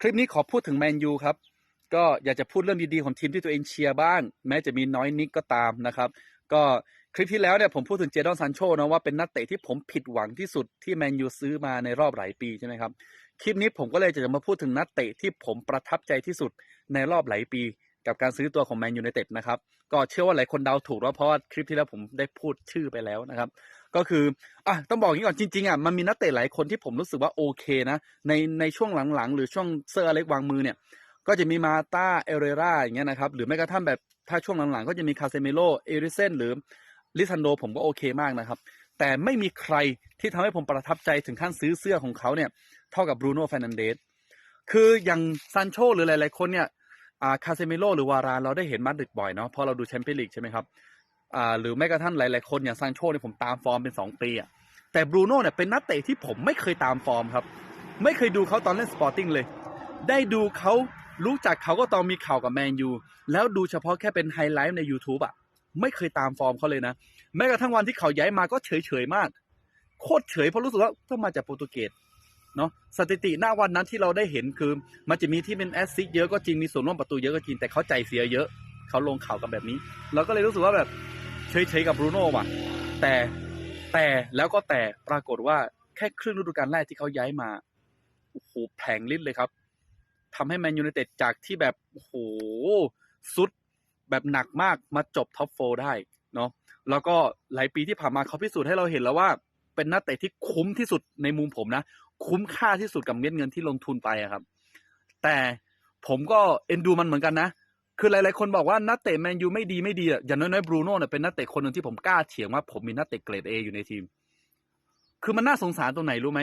คลิปนี้ขอพูดถึงแมนยูครับ ก็อยากจะพูดเรื่องดีๆของทีมที่ตัวเองเชียร์บ้าง แม้จะมีน้อยนิดก็ตามนะครับ ก็คลิปที่แล้วเนี่ยผมพูดถึงเจดอนซานโชนะว่าเป็นนักเตะที่ผมผิดหวังที่สุดที่แมนยูซื้อมาในรอบหลายปีใช่ไหมครับ คลิปนี้ผมก็เลยจะมาพูดถึงนักเตะที่ผมประทับใจที่สุดในรอบหลายปี กับการซื้อตัวของแมนยูไนเต็ดนะครับก็เชื่อว่าหลายคนเดาถูกแล้วเพราะว่าคลิปที่แล้วผมได้พูดชื่อไปแล้วนะครับ ก็คืออะต้องบอกอย่างนี้ก่อนจริงๆอะมันมีนักเตะหลายคนที่ผมรู้สึกว่าโอเคนะในในช่วงหลังๆ หรือช่วงเซอร์อเล็กวางมือเนี่ยก็จะมีมาตาเอเรราอย่างเงี้ยนะครับหรือแม้กระทั่งแบบถ้าช่วงหลังๆ ก็จะมีคาเซเมโลเอริเซนหรือลิซันโดผมก็โอเคมากนะครับ แต่ไม่มีใครที่ทำให้ผมประทับใจถึงขั้นซื้อเสื้อของเขาเนี่ย เท่ากับบรูโน่ f ฟ r นันเดสคืออย่างซานโชหรือหลายๆคนเนี่ย อ่าคาเซเมโลหรือวารานเราได้เห็นมาดริดบ่อยเนาะเพราะเราดูแชมเปี้ยนลีกใช่ไหมครับอ่าหรือแม้กระทั่งหลาย ๆ คนอย่างซานโชเนี่ยผมตามฟอร์มเป็น 2 ปีอะแต่บรูโน่เนี่ยเป็นนักเตะที่ผมไม่เคยตามฟอร์มครับ ไม่เคยดูเขาตอนเล่นสปอร์ติ้งเลย ได้ดูเขารู้จักเขาก็ตอนมีข่าวกับแมนยูแล้วดูเฉพาะแค่เป็นไฮไลท์ใน YouTube อะไม่เคยตามฟอร์มเขาเลยนะ แม้กระทั่งวันที่เขาย้ายมาก็เฉยเฉยๆมาก โคตรเฉยเพราะรู้สึกว่าถ้ามาจากโปรตุเกส เนาะสถิติหน้าวันนั้นที่เราได้เห็นคือ มันจะมีที่เป็นแอสซิสเยอะก็จริงมีส่วนร่วมประตูเยอะก็จริงแต่เขาใจเสียเยอะเขาลงข่าวกันแบบนี้ เราก็เลยรู้สึกว่าแบบเฉยๆกับบรูโน่ว่ะแต่แต่แล้วก็แต่ปรากฏว่าแค่ครึ่งฤดูกาลแรกที่เขาย้ายมาโอ้โหแผงลิ้นเลยครับทำให้แมนยูไนเต็ดจากที่แบบโอ้โหสุดแบบหนักมากมาจบท็อปโฟได้เนาะแล้วก็หลายปีที่ผ่านมาเขาพิสูจน์ให้เราเห็นแล้วว่า เป็นนักเตะที่คุ้มที่สุดในมุมผมนะ คุ้มค่าที่สุดกับเม็ดเงินที่ลงทุนไปอะครับ แต่ผมก็เอ็นดูมันเหมือนกันนะ คือหลายๆคนบอกว่านักเตะแมนยูไม่ดีไม่ดีอะอย่างน้อยๆบรูโน่เนี่ยเป็นนักเตะคนหนึ่งที่ผมกล้าเถียงว่าผมมีนักเตะเกรดเออยู่ในทีม คือมันน่าสงสารตรงไหนรู้ไหม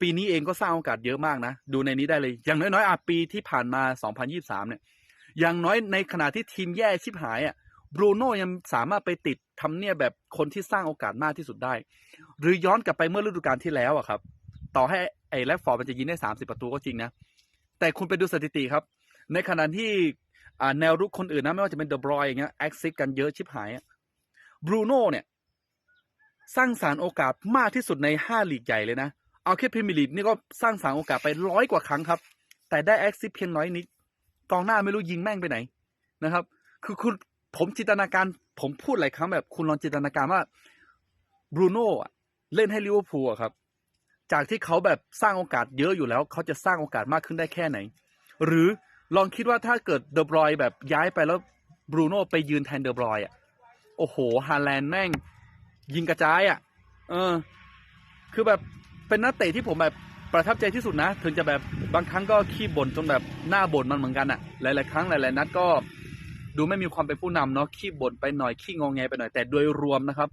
ปีนี้เองก็สร้างโอกาสเยอะมากนะ ดูในนี้ได้เลย อย่างน้อยๆอะปีที่ผ่านมา 2023 เนี่ย อย่างน้อยในขณะที่ทีมแย่ชิบหายอะ บรูโน่ยังสามารถไปติดทำเนี่ยแบบคนที่สร้างโอกาสมากที่สุดได้ หรือย้อนกลับไปเมื่อฤดูกาลที่แล้วอะครับ ต่อให้ไอ้แลฟฟอร์ดมันจะยิงได้30ประตูก็จริงนะ แต่คุณไปดูสถิติครับ ในขณะที่แนวรุกคนอื่นนะไม่ว่าจะเป็นเดอบรอยอย่างเงี้ยแอคซิสกันเยอะชิบหายอะบรูโน่เนี่ย สร้างสารโอกาสมากที่สุดใน5ลีกใหญ่เลยนะ เอาแค่พรีเมียร์ลีกนี่ก็สร้างสารโอกาสไปร้อยกว่าครั้งครับ แต่ได้แอคซิสเพียงน้อยนิดกองหน้าไม่รู้ยิงแม่งไปไหนนะครับ คือคุณ ผมจินตนาการ ผมพูดหลายครั้งแบบคุณลองจินตนาการว่าบรูโน่เล่นให้ลิเวอร์พูลครับ จากที่เขาแบบสร้างโอกาสเยอะอยู่แล้ว เขาจะสร้างโอกาสมากขึ้นได้แค่ไหน หรือลองคิดว่าถ้าเกิดเดอบรอยแบบย้ายไปแล้วบรูโน่ไปยืนแทนเดอบรอยอะโอ้โหฮาแลนด์แม่ง ยิงกระจายอะ เออ คือแบบเป็นนักเตะที่ผมแบบประทับใจที่สุดนะ ถึงจะแบบบางครั้งก็ขี้บ่นจนแบบหน้าบ่นมันเหมือนกันอะ หลาย ๆ ครั้งหลาย ๆ นัดก็ ดูไม่มีความเป็นผู้นำเนาะขี้บ่นไปหน่อยขี้งองแงไปหน่อยแต่โดยรวมนะครับ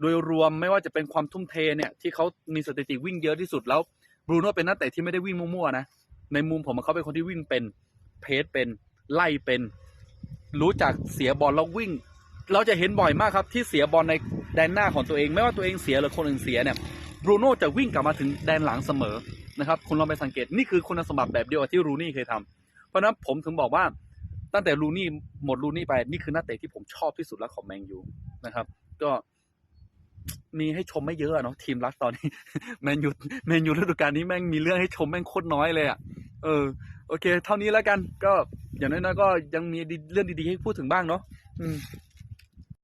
โดยรวมไม่ว่าจะเป็นความทุ่มเทเนี่ยที่เขามีสถิติวิ่งเยอะที่สุดแล้วบรูโน่เป็นนักเตะที่ไม่ได้วิ่งมั่วๆนะในมุมผมเขาเป็นคนที่วิ่งเป็นเพจเป็นไล่เป็น รู้จักเสียบอลแล้ววิ่ง เราจะเห็นบ่อยมากครับ ที่เสียบอลในแดนหน้าของตัวเอง ไม่ว่าตัวเองเสียหรือคนอื่นเสียเนี่ยบรูโน่จะวิ่งกลับมาถึงแดนหลังเสมอนะครับคุณลองไปสังเกตนี่คือคุณสมบัติแบบเดียวกับที่รูนี่เคยทำเพราะนั้นผมถึงบอกว่า ตั้งแต่ลูนี่หมดลูนี่ไปนี่คือนักเตะที่ผมชอบที่สุดแล้วของแมนยูนะครับ ก็มีให้ชมไม่เยอะอะเนาะทีมรักตอนนี้แมนยูแมนยูฤดูกาลนี้แม่งมีเรื่องให้ชมแม่งโคตรน้อยเลยอะ่ะเออ โอเค เท่านี้แล้วกัน ก็อย่างน้อยๆก็ยังมีเรื่องดีๆให้พูดถึงบ้างเนาะอืม